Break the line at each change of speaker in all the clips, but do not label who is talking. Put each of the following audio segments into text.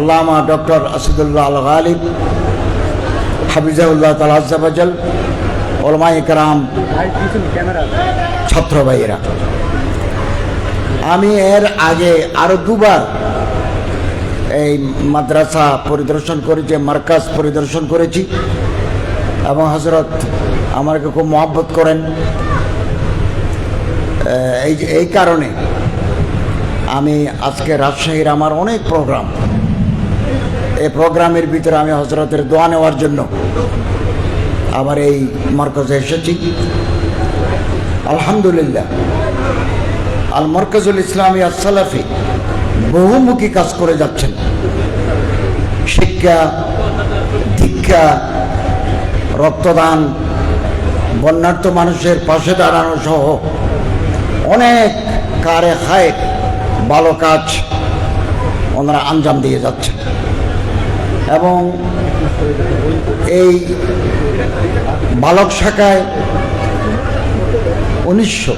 আল্লামা doctor Asadullah Al Ghalib, হাফিজাউল্লাহ তালাজাল ওলমা ইকরাম ছাত্র ভাইয়েরা আমি এর আগে আরও দুবার এই মাদ্রাসা পরিদর্শন করেছি মার্কাজ পরিদর্শন করেছি, এবং হজরত আমাকে খুব মহব্বত করেন। এই এই কারণে আমি আজকে রাজশাহীর আমার অনেক প্রোগ্রাম এই প্রোগ্রামের ভিতরে আমি হজরতের দোয়া নেওয়ার জন্য আবার এই মার্কাজে এসেছি। আলহামদুলিল্লাহ। আল মরকজুল ইসলামী আসালাফি বহুমুখী কাজ করে যাচ্ছেন। শিক্ষা, দীক্ষা, রক্তদান, বন্যার্থ মানুষের পাশে দাঁড়ানো সহ অনেক কারে খায় ভালো কাজ ওনারা আঞ্জাম দিয়ে যাচ্ছেন। এবং এই বালক শাখায় উনিশশো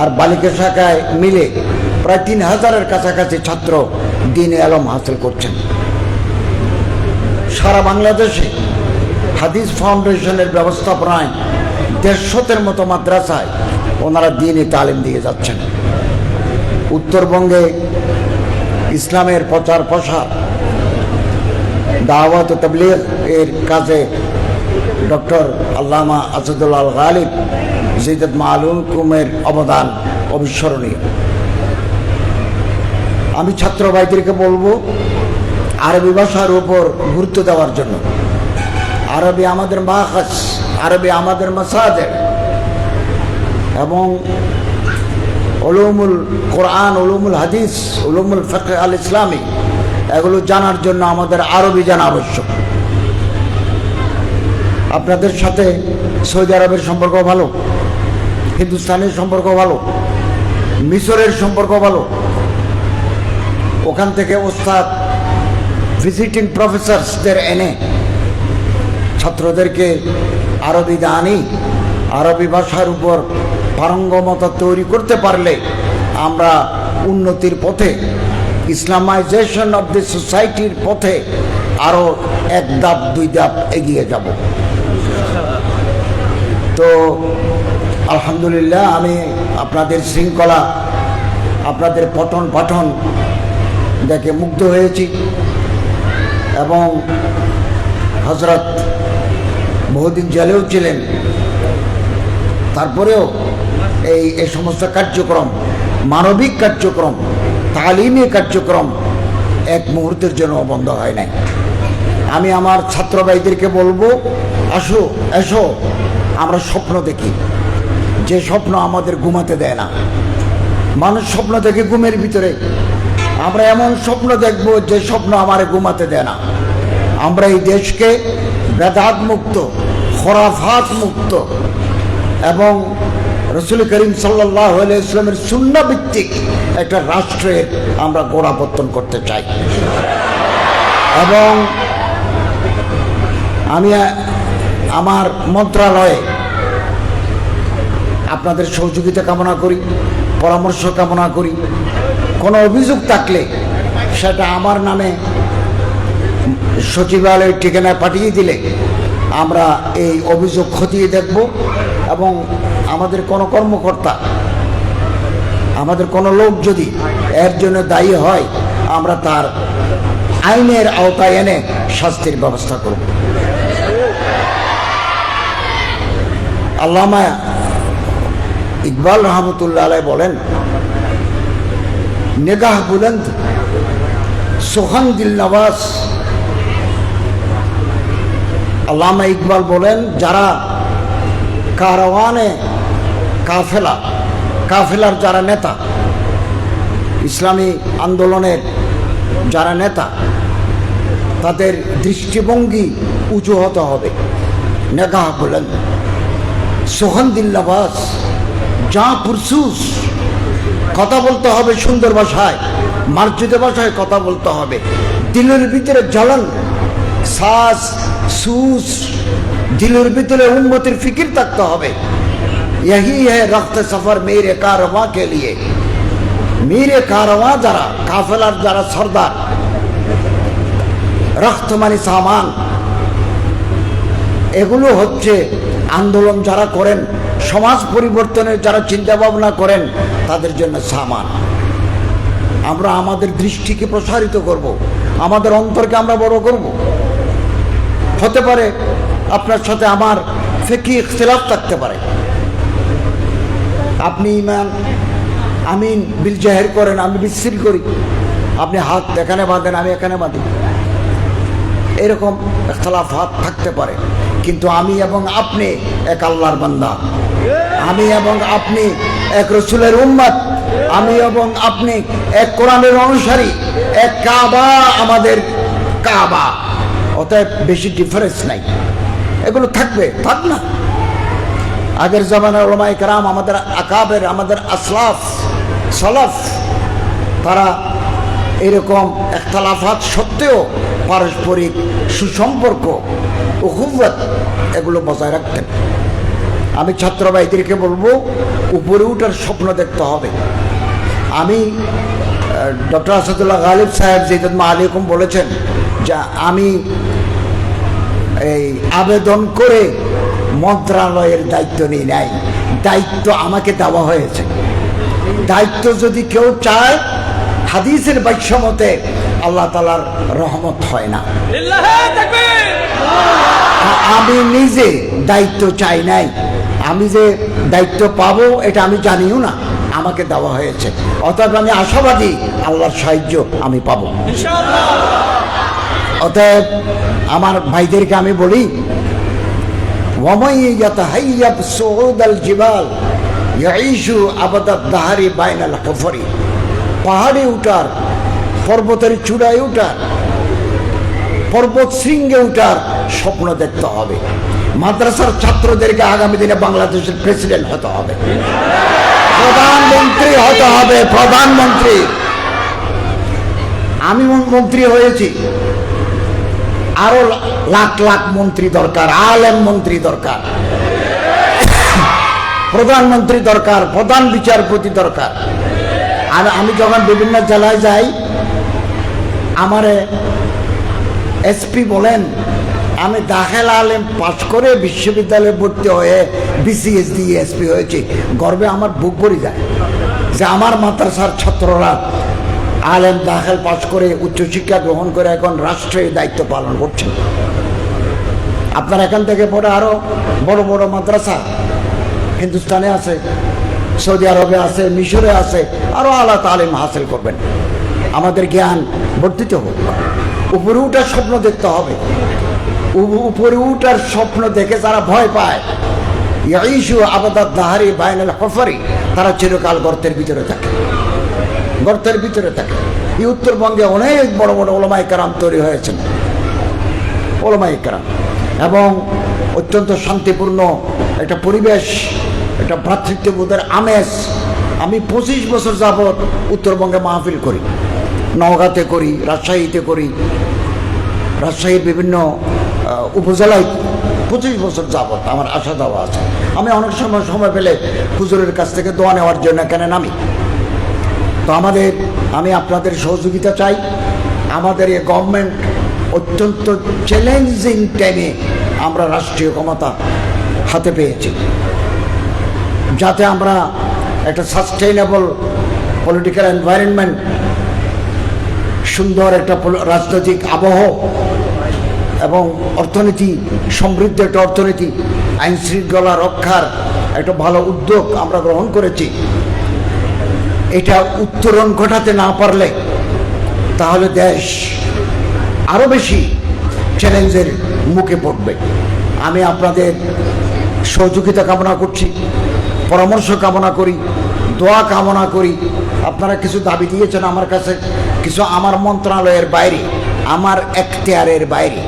আর বালিকা শাখায় মিলে প্রায় তিন হাজারের কাছাকাছি ছাত্র দিন আলম হাসিল করছেন। সারা বাংলাদেশে হাদিস ফাউন্ডেশনের ব্যবস্থাপনায় দেড়শতের মতো মাদ্রাসায় ওনারা দিনই তালিম দিয়ে যাচ্ছেন। উত্তরবঙ্গে ইসলামের প্রচার প্রসার দাওয়াত তবলিগ এর কাজে ডক্টর আল্লামা আসাদুল্লাহ আল গালিব জিদত মালুম কুমের অবদান অবিস্মরণীয়। আমি ছাত্র ভাইদেরকে বলব, আরবি ভাষার উপর গুরুত্ব দেওয়ার জন্য। আরবি আমাদের মাহাস আরবি আমাদের মাসাদের এবং ওলুমুল কোরআন ওলুমুল হাদিস ওলুমুল ফেক আল ইসলামী এগুলো জানার জন্য আমাদের আরবি জানা আবশ্যক। আপনাদের সাথে সৌদি আরবের সম্পর্ক ভালো, হিন্দুস্তানের সম্পর্ক ভালো, মিশরের সম্পর্ক ভালো। ওখান থেকে ওস্তাদ ভিজিটিং প্রফেসরসদের এনে ছাত্রদেরকে আরবি দানি, আরবি ভাষার উপর পারঙ্গমতা তৈরি করতে পারলে আমরা উন্নতির পথে ইসলামাইজেশন অব দি সোসাইটির পথে আরও এক ধাপ, দুই ধাপ এগিয়ে যাব। তো আলহামদুলিল্লাহ, আমি আপনাদের শৃঙ্খলা, আপনাদের পঠন পাঠন দেখে মুগ্ধ হয়েছি এবং হজরত বহুদিন জেলেও ছিলেন। তারপরেও এই এই সমস্ত কার্যক্রম, মানবিক কার্যক্রম তালিমি কার্যক্রম এক মুহূর্তের জন্য বন্ধ হয় নাই। আমি আমার ছাত্র ভাইদেরকে বলব, আসো, এসো, আমরা স্বপ্ন দেখি। যে স্বপ্ন আমাদের ঘুমাতে দেয় না। মানুষ স্বপ্ন দেখে ঘুমের ভিতরে। আমরা এমন স্বপ্ন দেখব যে স্বপ্ন আমার ঘুমাতে দেয় না। আমরা এই দেশকে বেদাত মুক্ত খরাফাত মুক্ত এবং রসুল করিম সাল্লাহ ইসলামের ভিত্তিক একটা রাষ্ট্রের আমরা গোড়াপত্তন করতে চাই। এবং আমি, আমার মন্ত্রণালয়ে আপনাদের সহযোগিতা কামনা করি, পরামর্শ কামনা করি। কোনো অভিযোগ থাকলে সেটা আমার নামে সচিবালয়ের ঠিকানায় পাঠিয়ে দিলে আমরা এই অভিযোগ খতিয়ে দেখব এবং আমাদের কোনো কর্মকর্তা, আমাদের কোনো লোক যদি এর জন্য দায়ী হয়, আমরা তার আইনের আওতায় এনে শাস্তির ব্যবস্থা করব। আল্লামা ইকবাল রহমতুল্লাহ আলাই বলেন, নেগাহ বুলন্দ সোহান দিল নওয়াজ। আল্লামা ইকবাল বলেন, যারা কারওয়ানে কাফেলা, কাফেলার যারা নেতা, ইসলামী আন্দোলনের যারা নেতা, তাদের দৃষ্টিভঙ্গি উঁচু হতে হবে। নেগাহ বলেন সোহানদিল্লাবাস যা পুরসুস, কথা বলতে হবে সুন্দর ভাষায়, মার্জিত ভাষায় কথা বলতে হবে। দিলের ভিতরে জ্বলন শ্বাস সুস, দিলের ভিতরে উন্নতির ফিকির থাকতে হবে। यही है रक्त सफर मेरे कारवां के लिए মেরে কারওয়া যারা কাফেলার যারা সর্দার রক্তমানি সামান এগুলো হচ্ছে আন্দোলন যারা করেন সমাজ পরিবর্তনের যারা চিন্তা ভাবনা করেন তাদের জন্য সামান আমরা আমাদের দৃষ্টিকে প্রসারিত করব। আমাদের অন্তরকে আমরা বড় করব। হতে পারে আপনার সাথে আমার ফেকি ইখতলাফ থাকতে পারে আপনি ইমান, আমিন, বিল জাহের করেন, আমি বিচ্ছিল করি। আপনি হাত এখানে বাঁধেন, আমি এখানে বাঁধি। এরকম হাত থাকতে পারে। কিন্তু আমি এবং আপনি এক আল্লাহর বান্দা। আমি এবং আপনি এক রসুলের উম্মত। আমি এবং আপনি এক কোরআনের অনুসারী। এক কাবা, আমাদের কাবা। অতএব বেশি ডিফারেন্স নাই। এগুলো থাকবে, থাক না। আগের জমানার ওলামাই কারাম, আমাদের আকাবের, আমাদের আসলাফ, সলাফ, তারা এরকম একতলাফাত সত্ত্বেও পারস্পরিক সুসম্পর্ক উহুবত এগুলো বজায় রাখতেন। আমি ছাত্র ভাইদেরকে বলব, উপরে উঠার স্বপ্ন দেখতে হবে। আমি ডক্টর আসাদুল্লাহ গালিব সাহেব জিদুল আলিকুম বলেছেন যা আমি এই আবেদন করে মন্ত্রণালয়ের দায়িত্ব নিয়ে নাই দায়িত্ব আমাকে দেওয়া হয়েছে। দায়িত্ব যদি কেউ চায় হাদিসের বাক্য মতে আল্লাহ তালার রহমত হয় না। আমি নিজে দায়িত্ব চাই নাই। আমি যে দায়িত্ব পাবো এটা আমি জানিও না। আমাকে দেওয়া হয়েছে। অতএব আমি আশাবাদী আল্লাহর সাহায্য আমি পাবো। অতএব আমার ভাইদেরকে আমি বলি ومن يتهيب صعود الجبال يعيش أبد الدهر بين الحفر পাহাড়ে উঠার পর্বতের চূড়ায় উঠার পর্বত শৃঙ্গে উঠার স্বপ্ন দেখতে হবে মাদ্রাসার ছাত্রদেরকে আগামী দিনে বাংলাদেশের প্রেসিডেন্ট হতে হবে প্রধানমন্ত্রী হতে হবে প্রধানমন্ত্রী আমি মন্ত্রী হয়েছি আরও লাখ লাখ মন্ত্রী দরকার, আলেম মন্ত্রী দরকার, প্রধানমন্ত্রী দরকার, প্রধান বিচারপতি দরকার। আর আমি যখন বিভিন্ন জেলায় যাই, আমারে এসপি বলেন, আমি দাখেল আলেম পাশ করে বিশ্ববিদ্যালয়ে ভর্তি হয়ে বিসিএস দিয়ে এসপি হয়েছি। গর্বে আমার বুক ভরে যায় যে আমার মাদ্রাসার ছাত্ররা আলেম দাখেল পাশ করে উচ্চশিক্ষা গ্রহণ করে এখন রাষ্ট্রের দায়িত্ব পালন করছেন। আপনার এখান থেকে পরে আরও বড় বড় মাদ্রাসা হিন্দুস্তানে আছে, সৌদি আরবে আছে, মিশরে আছে আরও আল্লাহ তালিম হাসিল করবেন। আমাদের জ্ঞান বর্ধিত হোক। উপরে উঠার স্বপ্ন দেখতে হবে। উপরে উঠার স্বপ্ন দেখে যারা ভয় পায় ইসু আবাদার দাহারি বাইনাল হফারি, তারা চিরকাল গর্তের ভিতরে থাকে। গর্তের ভিতরে থাকে। এই উত্তরবঙ্গে অনেক বড় বড় ওলমাই কারাম তৈরি হয়েছেন। ওলমাই কারাম। এবং অত্যন্ত শান্তিপূর্ণ একটা পরিবেশ, একটা ভ্রাতৃত্ববোধের আমেজ আমি পঁচিশ বছর যাবৎ উত্তরবঙ্গে মাহফিল করি। নওগাঁতে করি, রাজশাহীতে করি। রাজশাহীর বিভিন্ন উপজেলায় পঁচিশ বছর যাবৎ আমার আশা দেওয়া আছে। আমি অনেক সময় সময় পেলে হুজুরের কাছ থেকে দোয়া নেওয়ার জন্য এখানে নামি। তো আমাদের, আমি আপনাদের সহযোগিতা চাই। আমাদের এই গভর্নমেন্ট অত্যন্ত চ্যালেঞ্জিং টাইমে আমরা রাষ্ট্রীয় ক্ষমতা হাতে পেয়েছি। যাতে আমরা একটা সাস্টেইনেবল পলিটিক্যাল এনভায়রনমেন্ট সুন্দর একটা রাজনৈতিক আবহ এবং অর্থনীতি, সমৃদ্ধ একটা অর্থনীতি আইন শৃঙ্খলা রক্ষার একটা ভালো উদ্যোগ আমরা গ্রহণ করেছি। এটা উত্তরণ ঘটাতে না পারলে তাহলে দেশ আরও বেশি চ্যালেঞ্জের মুখে পড়বে। আমি আপনাদের সহযোগিতা কামনা করছি, পরামর্শ কামনা করি, দোয়া কামনা করি। আপনারা কিছু দাবি দিয়েছেন আমার কাছে, কিছু আমার মন্ত্রণালয়ের বাইরে, আমার এখতিয়ারের বাইরে।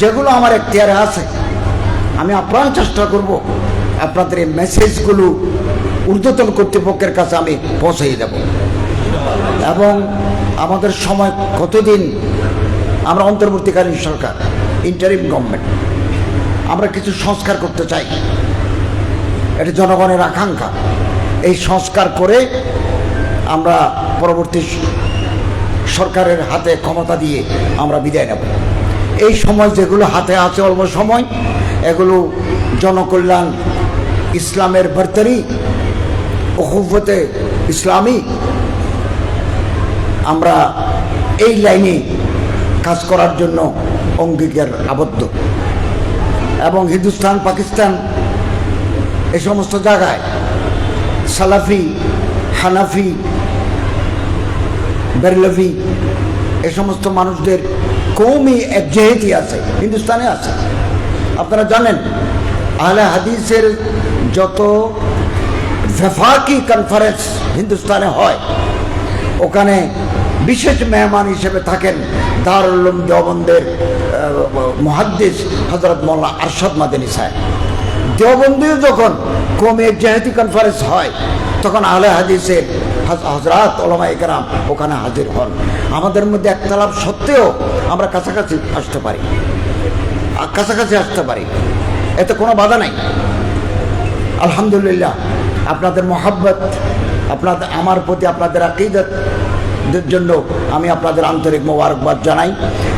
যেগুলো আমার এখতিয়ারে আছে, আমি আপ্রাণ চেষ্টা করব আপনাদের এই মেসেজগুলো ঊর্ধ্বতন কর্তৃপক্ষের কাছে আমি পৌঁছে দেব। এবং আমাদের সময় কতদিন? আমরা অন্তর্বর্তীকালীন সরকার ইন্টারিম গভর্নমেন্ট আমরা কিছু সংস্কার করতে চাই। এটা জনগণের আকাঙ্ক্ষা। এই সংস্কার করে আমরা পরবর্তী সরকারের হাতে ক্ষমতা দিয়ে আমরা বিদায় নেব। এই সময় যেগুলো হাতে আছে অল্প সময়, এগুলো জনকল্যাণ, ইসলামের বর্তারি ওহুফতে ইসলামী। আমরা এই লাইনে কাজ করার জন্য অঙ্গীকার আবদ্ধ। এবং হিন্দুস্তান, পাকিস্তান এই সমস্ত জায়গায় সালাফি, হানাফি, বেরলভি এ সমস্ত মানুষদের কৌমি একজেহেতি আছে, হিন্দুস্তানে আছে। আপনারা জানেন, আহলে হাদিসের যত ভেফাকি কনফারেন্স হিন্দুস্তানে হয়। ওখানে বিশেষ মেহমান হিসেবে থাকেন দারুল দেওবন্দের মহাদ্দিস হজরত মোল্লা আরশাদ মাদিনী সাহেব। দেওবন্দিও যখন কমে জাহেতি কনফারেন্স হয়, তখন আলে হাদিসের হজ- হজরত ওলামা একরাম ওখানে হাজির হন। আমাদের মধ্যে একতলাপ সত্ত্বেও আমরা কাছাকাছি আসতে পারি। কাছাকাছি আসতে পারি। এতে কোনো বাধা নাই। আলহামদুলিল্লাহ আপনাদের মহাব্বত আপনাদের আমার প্রতি আপনাদের আকিদত জন্য আমি আপনাদের আন্তরিক মোবারকবাদ জানাই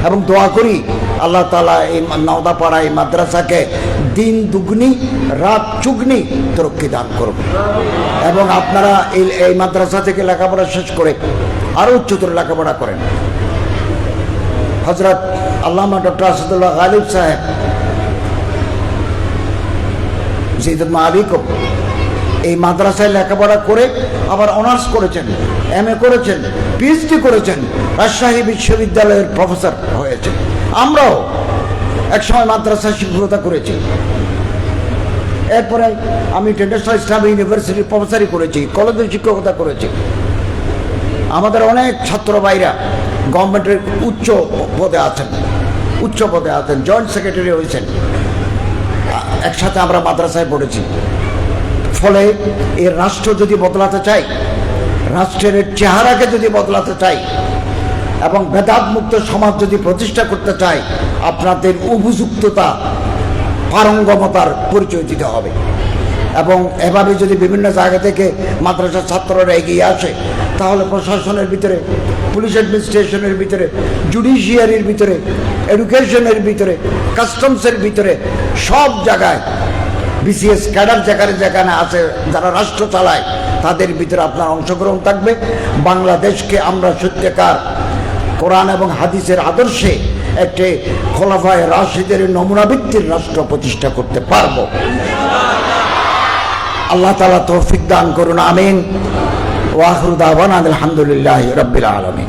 এবং দোয়া করি আল্লাহ তালা এই নওদাপাড়া এই মাদ্রাসাকে দিন দুগ্নি, রাত চুগনি তরক্কি দান করুন। এবং আপনারা এই এই মাদ্রাসা থেকে লেখাপড়া শেষ করে আরও উচ্চতর লেখাপড়া করেন। হজরত আল্লামা ডক্টর আসাদুল্লাহ গালিব সাহেব জিদুল মালিকম এই মাদ্রাসায় লেখাপড়া করে আবার অনার্স করেছেন এম করেছেন পিএইচডি করেছেন, রাজশাহী বিশ্ববিদ্যালয়ের প্রফেসর হয়েছে আমরাও একসময় মাদ্রাসায় শিক্ষকতা করেছি। এরপরে আমি ইন্টারন্যাশনাল ইসলামিক ইউনিভার্সিটির প্রফেসরই করেছি কলেজে শিক্ষকতা করেছি। আমাদের অনেক ছাত্র ভাইরা গভর্নমেন্টের উচ্চ পদে আছেন, উচ্চ পদে আছেন জয়েন্ট সেক্রেটারি হয়েছেন। একসাথে আমরা মাদ্রাসায় পড়েছি। ফলে এর রাষ্ট্র যদি বদলাতে চাই রাষ্ট্রের চেহারাকে যদি বদলাতে চাই এবং মুক্ত সমাজ যদি প্রতিষ্ঠা করতে চাই আপনাদের উপযুক্ততা পারঙ্গমতার পরিচয় দিতে হবে। এবং এভাবে যদি বিভিন্ন জায়গা থেকে মাদ্রাসার ছাত্ররা এগিয়ে আসে, তাহলে প্রশাসনের ভিতরে, পুলিশ অ্যাডমিনিস্ট্রেশনের ভিতরে, জুডিশিয়ারির ভিতরে, এডুকেশনের ভিতরে, কাস্টমসের ভিতরে, সব জায়গায় বিসিএস ক্যাডার যেখানে যেখানে আছে, যারা রাষ্ট্র চালায়, তাদের ভিতরে আপনার অংশগ্রহণ থাকবে। বাংলাদেশকে আমরা সত্যিকার কোরআন এবং হাদিসের আদর্শে একটি খোলাফায় রাশিদের নমুনাভিত্তির রাষ্ট্র প্রতিষ্ঠা করতে পারব। আল্লাহ তালা তৌফিক দান করুন, আমিন। ওয়াহরুদ আলহামদুলিল্লাহ রবিল আলমিন।